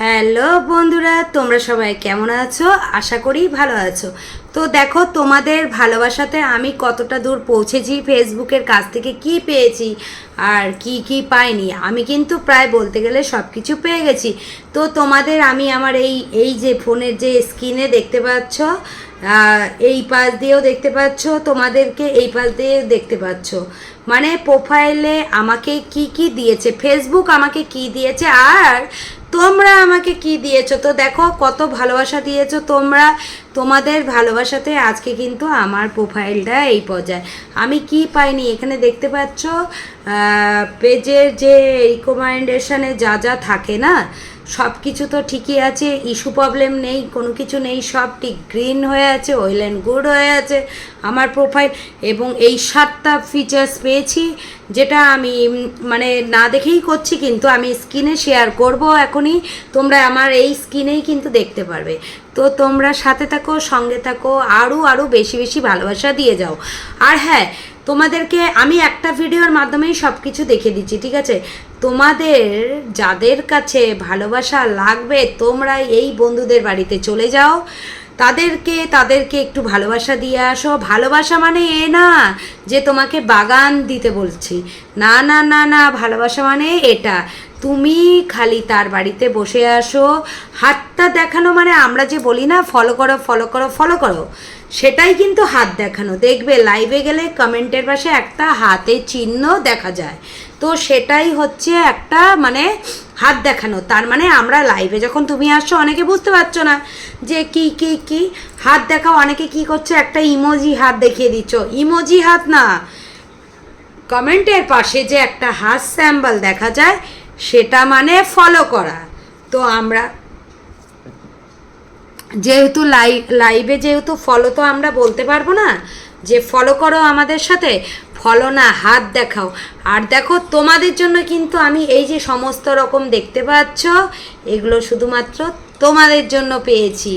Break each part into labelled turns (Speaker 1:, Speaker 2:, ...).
Speaker 1: Hello বন্ধুরা, তোমরা সবাই কেমন আছো? আশা করি ভালো আছো। তো দেখো, তোমাদের ভালোবাসাতে আমি কতটা দূর পৌঁছেছি, ফেসবুকের কাছ থেকে কি পেয়েছি আর কি কি পাইনি, আমি কিন্তু প্রায় বলতে গেলে সব কিছু পেয়ে গেছি। তো তোমাদের আমি আমার এই এই যে ফোনের যে স্ক্রিনে দেখতে পাচ্ছ এই পাশ দিয়েও দেখতে পাচ্ছ, তোমাদেরকে এই পাশ দিয়েও দেখতে পাচ্ছ। মানে প্রোফাইলে আমাকে কি কি দিয়েছে ফেসবুক আমাকে কি দিয়েছে, আর তোমরা আমাকে কি দিয়েছ? তো দেখো, কত ভালোবাসা দিয়েছ তোমরা। তোমাদের ভালোবাসাতে আজকে কিন্তু আমার প্রোফাইলটা এই পর্যায়ে। আমি কি পাইনি? এখানে দেখতে পাচ্ছ পেজের যে রিকমেন্ডেশনে যা যা থাকে না সব কিছু তো ঠিকই আছে ইস্যু প্রবলেম নেই, কোনো কিছু নেই, সব ঠিক। গ্রিন হয়ে আছে ওয়েল অ্যান্ড গুড হয়ে আছে আমার প্রোফাইল এবং এই সাতটা ফিচার্স পেয়েছি, যেটা আমি মানে না দেখেই করছি, কিন্তু আমি স্ক্রিনে শেয়ার করব এখনই। তোমরা আমার এই স্ক্রিনেই কিন্তু দেখতে পারবে। তো তোমরা সাথে থাকো, সঙ্গে থাকো আরও আরও বেশি বেশি ভালোবাসা দিয়ে যাও। আর হ্যাঁ তোমাদেরকে আমি একটা ভিডিওর মাধ্যমেই সব কিছু দেখে দিচ্ছি, ঠিক আছে? তোমাদের, যাদের কাছে ভালোবাসা লাগবে তোমরা এই বন্ধুদের বাড়িতে চলে যাও। তাদেরকে তাদেরকে একটু ভালোবাসা দিয়ে আসো। ভালোবাসা মানে এ না যে তোমাকে বাগান দিতে বলছি। না না না না, ভালোবাসা মানে এটা। তুমি খালি তার বাড়িতে বসে আসো। হাতটা দেখানো মানে আমরা যে বলি না, ফলো করো ফলো করো ফলো করো। সেটাই কিন্তু হাত দেখানো। দেখবে লাইভে গেলে কমেন্টের পাশে একটা হাতের চিহ্ন দেখা যায়। তো সেটাই হচ্ছে একটা মানে হাত দেখানো। তার মানে আমরা লাইভে যখন তুমি আসছো, অনেকে বুঝতে পারছ না যে কি কি কি। হাত দেখাও, অনেকে কি করছে? একটা ইমোজি হাত দেখিয়ে দিচ্ছ। ইমোজি হাত না। কমেন্টের পাশে যে একটা হাত স্যাম্বল দেখা যায়, সেটা মানে ফলো করা। তো আমরা যেহেতু লাই, লাইভে যেহেতু ফলো তো আমরা বলতে পারব না, যে ফলো করো আমাদের সাথে ফলো না, হাত দেখাও। আর দেখো, তোমাদের জন্য কিন্তু আমি এই যে সমস্ত রকম দেখতে পাচ্ছ, এগুলো শুধুমাত্র তোমাদের জন্য পেয়েছি।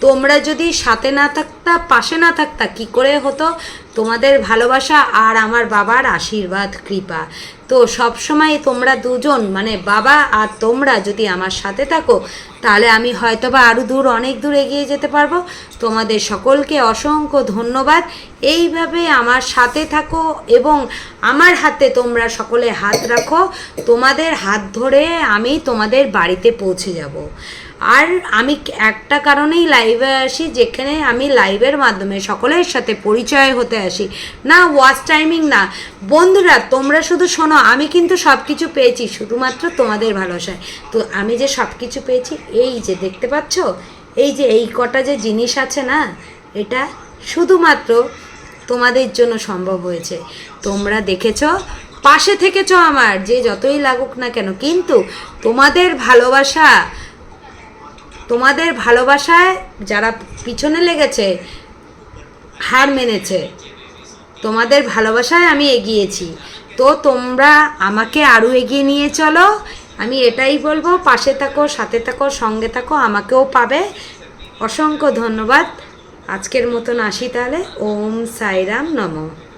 Speaker 1: তোমরা যদি সাথে না থাকতা, পাশে না থাকতা, কি করে হতো? তোমাদের ভালোবাসা আর আমার বাবার আশীর্বাদ, কৃপা। তো সব সময় তোমরা দুজন মানে বাবা আর তোমরা যদি আমার সাথে থাকো, তাহলে আমি হয়তো বা আরও দূর, অনেক দূর এগিয়ে যেতে পারব। তোমাদের সকলকে অসংখ্য ধন্যবাদ। এইভাবে আমার সাথে থাকো এবং আমার হাতে তোমরা সকলে হাত রাখো। তোমাদের হাত ধরে আমি তোমাদের বাড়িতে পৌঁছে যাব। আর আমি একটা কারণেই লাইভে আসি, যেখানে আমি লাইভের মাধ্যমে সকলের সাথে পরিচয় হতে আসি। না ওয়াচ টাইমিং না। বন্ধুরা, তোমরা শুধু শোনো, আমি কিন্তু সব কিছু পেয়েছি, শুধুমাত্র তোমাদের ভালোবাসায়। তো আমি যে সব কিছু পেয়েছি, এই যে দেখতে পাচ্ছ? এই যে এই কটা যে জিনিস আছে না, এটা শুধুমাত্র তোমাদের জন্য সম্ভব হয়েছে। তোমরা দেখেছ? পাশে থেকেছ আমার, যে যতই লাগুক না কেন, কিন্তু তোমাদের ভালোবাসা তোমাদের ভালোবাসায় যারা পিছনে লেগেছে, হার মেনেছে, তোমাদের ভালোবাসায় আমি এগিয়েছি। তো তোমরা আমাকে আরও এগিয়ে নিয়ে চলো। আমি এটাই বলব, পাশে থাকো, সাথে থাকো, সঙ্গে থাকো, আমাকেও পাবে। অসংখ্য ধন্যবাদ। আজকের মতন আসি তাহলে। ওম সাইরাম নমঃ।